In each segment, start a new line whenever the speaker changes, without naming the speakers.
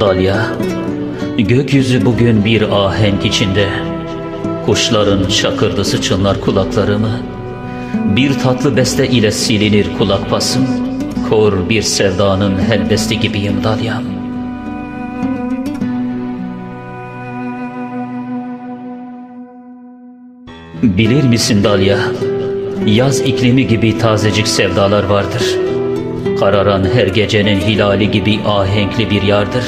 Dalya, gökyüzü bugün bir ahenk içinde. Kuşların şakırdısı çınlar kulaklarımı. Bir tatlı beste ile silinir kulak pasım. Kor bir sevdanın helbesti gibiyim Dalya'm. Bilir misin Dalya? Yaz iklimi gibi tazecik sevdalar vardır. Kararan her gecenin hilali gibi ahenkli bir yardır.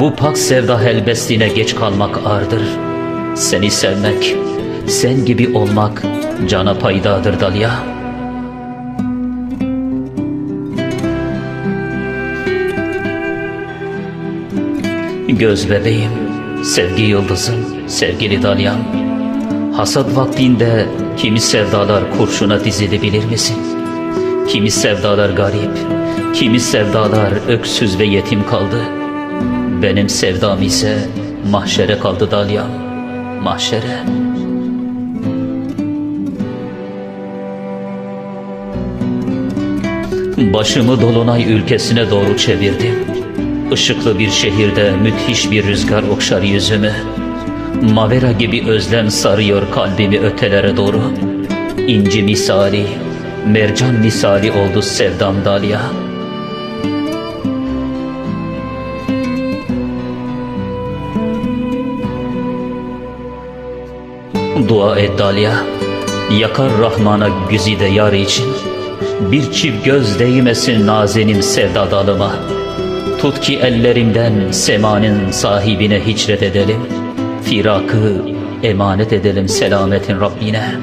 Bu pak sevda helbestine geç kalmak ardır. Seni sevmek, sen gibi olmak cana paydadır Dalya. Göz bebeğim, sevgi yıldızım, sevgili Dalyam. Hasat vaktinde kimi sevdalar kurşuna dizili bilir misin? Kimi sevdalar garip, kimi sevdalar öksüz ve yetim kaldı. Benim sevdam ise mahşere kaldı Dalyam, mahşere. Başımı Dolunay ülkesine doğru çevirdim. Işıklı bir şehirde müthiş bir rüzgar okşar yüzümü. Mavera gibi özlem sarıyor kalbimi ötelere doğru. İnci misali, mercan misali oldu sevdam Dalya. Dua et Dalya, yakar Rahman'a güzide yar için. Bir çift göz değmesin nazenim sevda dalıma. Tut ki ellerimden semanın sahibine hicret edelim. Firakı emanet edelim selametin Rabbine.